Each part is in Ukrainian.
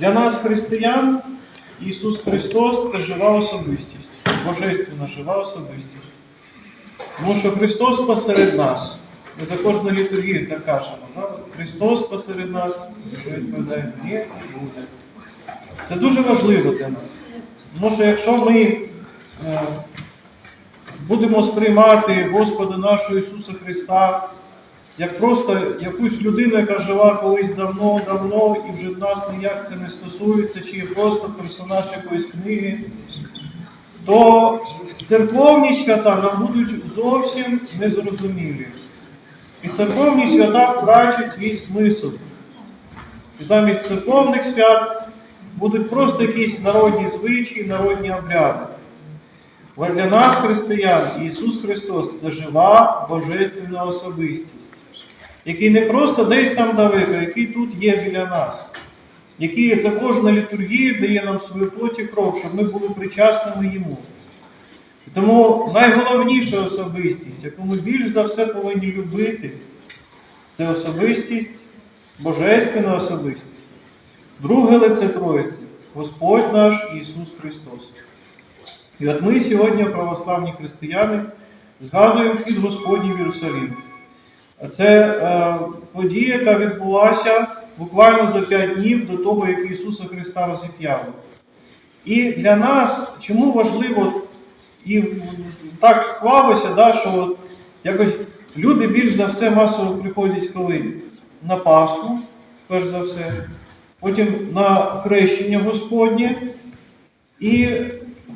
Для нас, християн, Ісус Христос це жива особистість, божественна жива особистість. Тому що Христос посеред нас. Ми за кожну літургію так кажемо. Да? Христос посеред нас, що відповідає, ні, не буде. Це дуже важливо для нас. Тому що якщо ми е, будемо сприймати Господа нашого Ісуса Христа як просто якусь людину, яка жила колись давно-давно, і вже нас ніяк це не стосується, чи є просто персонаж якоїсь книги, то церковні свята нам будуть зовсім незрозумілі. І церковні свята втрачать свій смисл. І замість церковних свят будуть просто якісь народні звичаї, народні обряди. Але для нас, християн, Ісус Христос це жива божественна особистість, який не просто десь там далеко, який тут є біля нас, який за кожну літургію дає нам свою плоть і кров, щоб ми були причасними Йому. Тому найголовніша особистість, яку ми більш за все повинні любити, це особистість, божественна особистість. Друге лице Троїці Господь наш Ісус Христос. І от ми сьогодні, православні християни, згадуємо вхід Господній в Єрусалім. Це е, подія, яка відбулася буквально за п'ять днів до того, як Ісуса Христа розіп'яли. І для нас чому важливо, і так склалося, да, що якось люди більш за все масово приходять коли на Пасху, перш за все, потім на хрещення Господнє і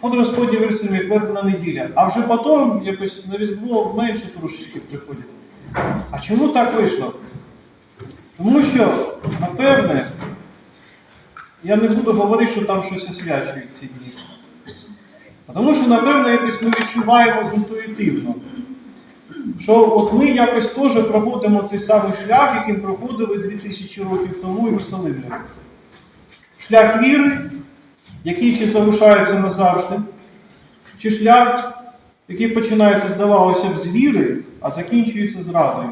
Ход Господній Версимі, як вербна неділя. А вже потім якось на Різдво менше трошечки приходять. А чому так вийшло? Тому що, напевне, я не буду говорити, що там щось освячують ці дні. А Тому що, напевно, якось ми відчуваємо інтуїтивно, що от ми якось теж проходимо цей самий шлях, яким проходили 2000 років тому Єрусалимляни. Шлях віри, який чи залишається назавжди, чи шлях, який починається, здавалося б, з віри, а закінчується зрадою.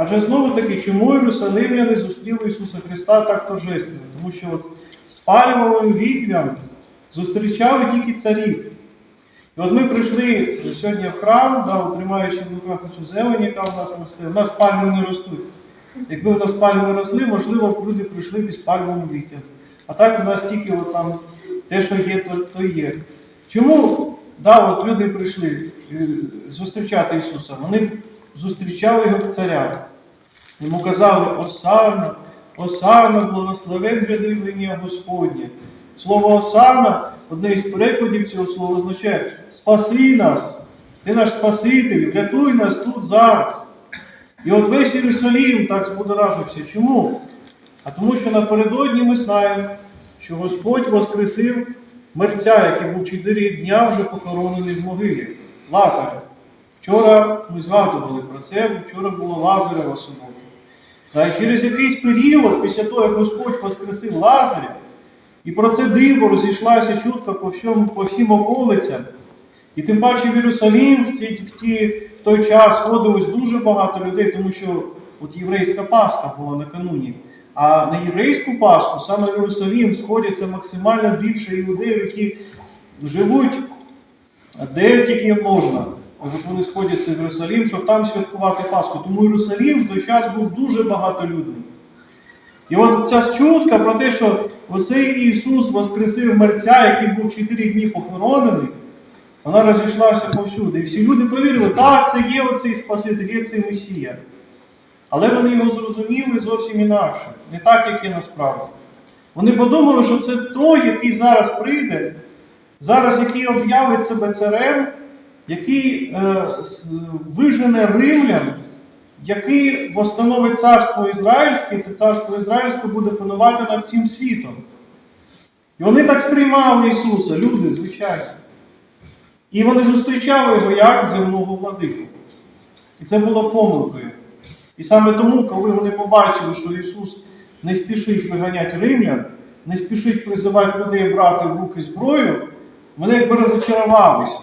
Адже знову таки, чому Єрусалимляни зустріли Ісуса Христа так торжественно? Тому що от спалюваним вітрям зустрічали тільки царів. І от ми прийшли сьогодні в храм, да, тримаючи в руках цю зелень, яка у нас росте. У нас пальми не ростуть. Якби у нас пальми росли, можливо, б люди прийшли під пальмовим вітрям. А так у нас тільки от там те, що є, то, то є. Чому да, от люди прийшли е, зустрічати Ісуса? Вони зустрічали його царя. Йому казали Осана, Осана, благословен гряди ім'я Господнє. Слово Осана, одне із перекладів цього слова означає Спаси нас, ти наш Спаситель, врятуй нас тут зараз. І от весь Єрусалім так збудоражився. Чому? А тому що напередодні ми знаємо, що Господь воскресив мерця, який був чотири дня вже похоронений в могилі. Лазаря. Вчора ми згадували про це, вчора було Лазарева субота. Та через якийсь період, після того, як Господь воскресив Лазаря, і про це диво розійшлася чутка по, всьому, по всім околицям. І тим паче в Єрусалім в, ті, в, ті, в той час сходилось дуже багато людей, тому що от єврейська Пасха була накануні. А на єврейську Пасху, саме в Єрусалім, сходяться максимально більше іудеїв, які живуть де тільки можна. Вони сходяться в Єрусалім, щоб там святкувати Пасху. Тому Єрусалім в той час був дуже багатолюдний. І от ця чутка про те, що оцей Ісус воскресив мерця, який був чотири дні похоронений, вона розійшлася повсюди. І всі люди повірили, так, це є оцей Спаситель, є цей Месія. Але вони його зрозуміли зовсім інакше, не так, як є насправді. Вони подумали, що це той, який зараз прийде, зараз який об'явить себе царем, який е, вижене римлян, який восстановить царство Ізраїльське, і це царство Ізраїльське буде панувати над всім світом. І вони так сприймали Ісуса, люди, звичайно. І вони зустрічали його як земного владику. І це було помилкою. І саме тому, коли вони побачили, що Ісус не спішить виганяти римлян, не спішить призивати людей брати в руки зброю, вони якби розочарувалися.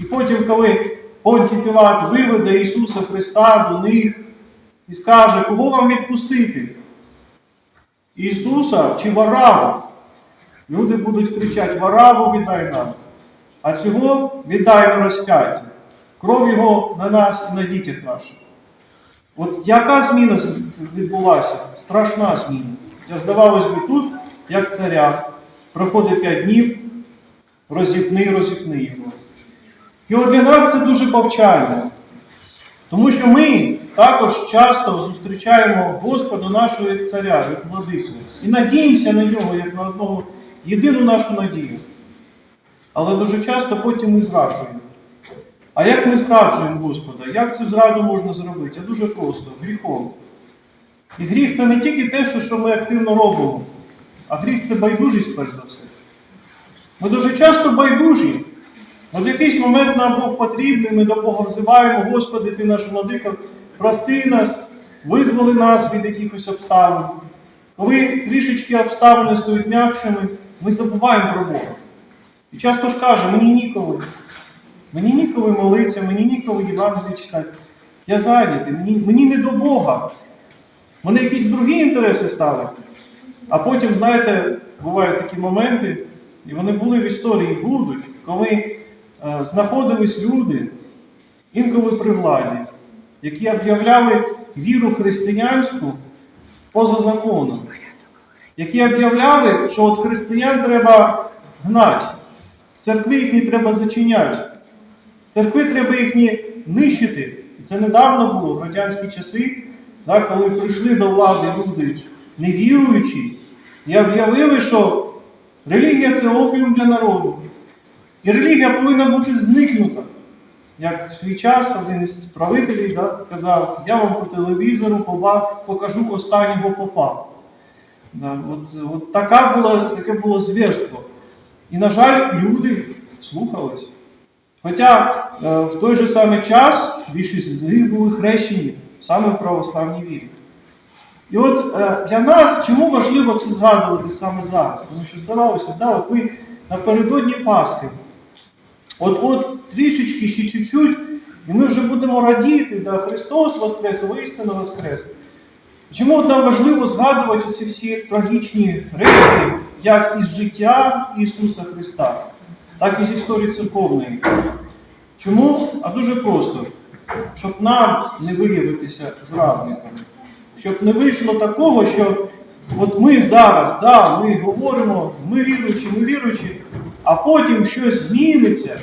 І потім, коли Понтій Пілат виведе Ісуса Христа до них і скаже, кого вам відпустити? Ісуса чи Вараву. Люди будуть кричати, Вараву віддай нам, а цього віддай на розп'яття. Кров його на нас і на дітях наших. От яка зміна відбулася? Страшна зміна. Я здавалось би тут, як царя, проходить 5 днів, розіпни, розіпни його. І от для нас це дуже повчально. Тому що ми також часто зустрічаємо Господа нашого як царя, як владику. І надіємося на нього, як на одного єдину нашу надію. Але дуже часто потім ми зраджуємо. А як ми зраджуємо Господа? Як цю зраду можна зробити? А дуже просто гріхом. І гріх це не тільки те, що, ми активно робимо, а гріх це байдужість, перш за все. Ми дуже часто байдужі. От якийсь момент нам Бог потрібний, ми до Бога взиваємо, Господи, Ти наш владика, прости нас, визволи нас від якихось обставин. Коли трішечки обставини стають м'якшими, ми забуваємо про Бога. І часто ж каже, мені ніколи. Мені ніколи молитися, мені ніколи Євангелія читати. Я зайнятий, мені, мені не до Бога. Мене якісь другі інтереси стали. А потім, знаєте, бувають такі моменти, і вони були в історії, будуть, коли знаходились люди, інколи при владі, які об'являли віру християнську поза законом, які об'являли, що от християн треба гнати, церкви їхні треба зачиняти, церкви треба їхні нищити. І це недавно було в радянські часи, да, коли прийшли до влади люди невіруючі і об'явили, що релігія це опіум для народу. І релігія повинна бути зникнута. Як в свій час один із правителів да, казав, я вам по телевізору поба- покажу останнього попа. Да, от, от така була, таке було звірство. І, на жаль, люди слухались. Хоча е, в той же самий час більшість з них були хрещені саме в православній вірі. І от е, для нас чому важливо це згадувати саме зараз? Тому що здавалося, да, от ми напередодні Пасхи, от-от трішечки, ще чуть-чуть, і ми вже будемо радіти, да, Христос Воскрес, воістину Воскрес. Чому нам важливо згадувати ці всі трагічні речі, як із життя Ісуса Христа, так і з історії церковної? Чому? А дуже просто, щоб нам не виявитися зрадниками, щоб не вийшло такого, що от ми зараз, да, ми говоримо, ми віруючі, ми віруючі, а потім щось зміниться,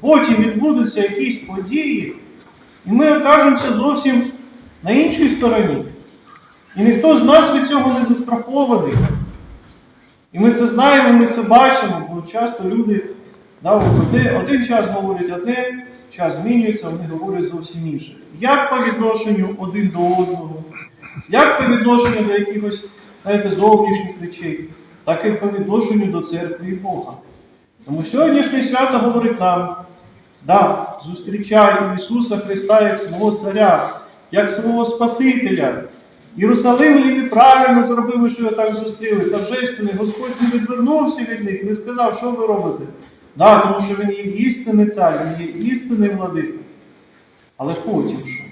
потім відбудуться якісь події, і ми окажемося зовсім на іншій стороні. І ніхто з нас від цього не застрахований. І ми це знаємо, ми це бачимо, бо часто люди да, один, час говорять одне, час змінюється, вони говорять зовсім інше. Як по відношенню один до одного, як по відношенню до якихось знаєте, зовнішніх речей, так і по відношенню до церкви і Бога. Тому сьогоднішнє свято говорить нам, да, зустрічай Ісуса Христа як свого Царя, як свого Спасителя. Єрусалим правильно зробили, що його так зустріли. Торжественний Господь не відвернувся від них, не сказав, що ви робите. Да, тому що він є істинний цар, він є істинний владика. Але потім що?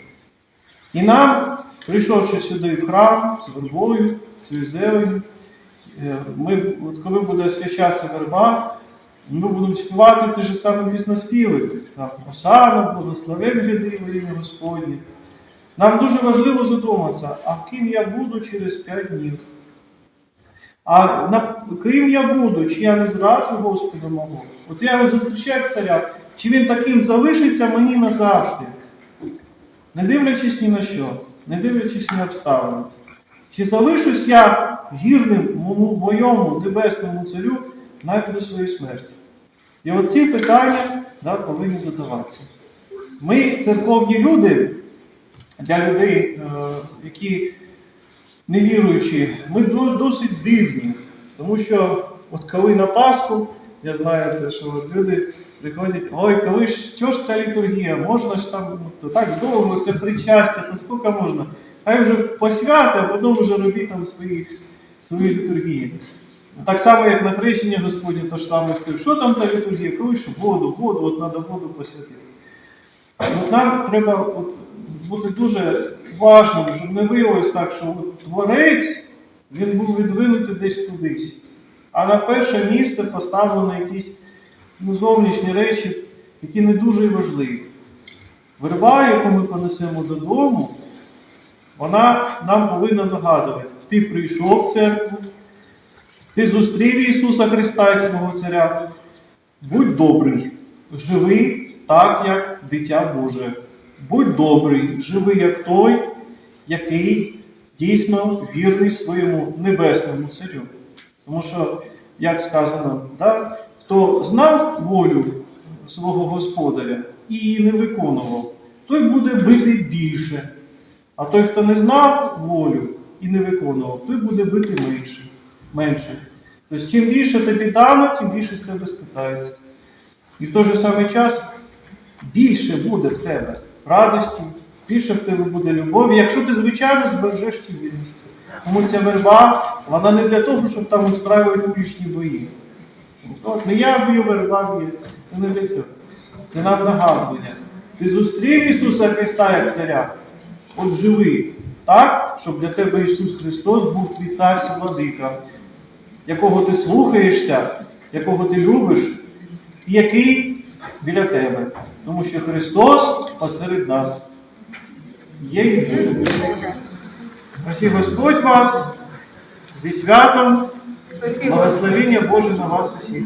І нам, прийшовши сюди в храм з вербою, з цією е, ми, от коли буде освячатися верба, ми будемо співати ті ж самі пісноспіви. Там Осана, благословен гляди во ім'я Господнє. Нам дуже важливо задуматися, а ким я буду через 5 днів. А на, ким я буду, чи я не зраджу Господа мого? От я його зустрічаю царя, чи він таким залишиться мені назавжди, не дивлячись ні на що, не дивлячись ні на обставини. Чи залишусь я моєму, моєму небесному царю навіть до своєї смерті? І оці питання да, повинні задаватися. Ми, церковні люди, для людей, е, які не віруючі, ми досить дивні. Тому що от коли на Пасху, я знаю це, що люди приходять, ой, коли ж, що ж ця літургія, можна ж там ну, то так довго, це причастя, то скільки можна? Хай вже посвята, а потім вже робіть там свої, свої літургії. Так само, як на хрещення Господні, то ж саме скажуть, що там та літургія, ж воду, воду, от треба воду посвятити. От нам треба от, бути дуже уважним, щоб не виявилось так, що от творець він був відвинутий десь кудись. А на перше місце поставлено якісь ну, зовнішні речі, які не дуже важливі. Верба, яку ми понесемо додому, вона нам повинна нагадувати, ти прийшов в церкву, ти зустрів Ісуса Христа як свого Царя. Будь добрий, живи так, як дитя Боже. Будь добрий, живи як той, який дійсно вірний своєму небесному царю. Тому що, як сказано, да, хто знав волю свого господаря і її не виконував, той буде бити більше. А той, хто не знав волю і не виконував, той буде бити менше. менше. Тобто, чим більше тобі дано, тим більше з тебе спитається. І в той же самий час більше буде в тебе радості, більше в тебе буде любові, якщо ти, звичайно, збережеш цю вірність. Тому ця верба, вона не для того, щоб там устраювати пішні бої. От не я б'ю, верба б'є. Це не для цього. Це нам нагадування. Ти зустрів Ісуса Христа як царя. От живи так, щоб для тебе Ісус Христос був твій цар і владика, якого ти слухаєшся, якого ти любиш, і який біля тебе. Тому що Христос посеред нас. Є і буде. Спасі Господь вас зі святом, благословення Боже на вас усіх.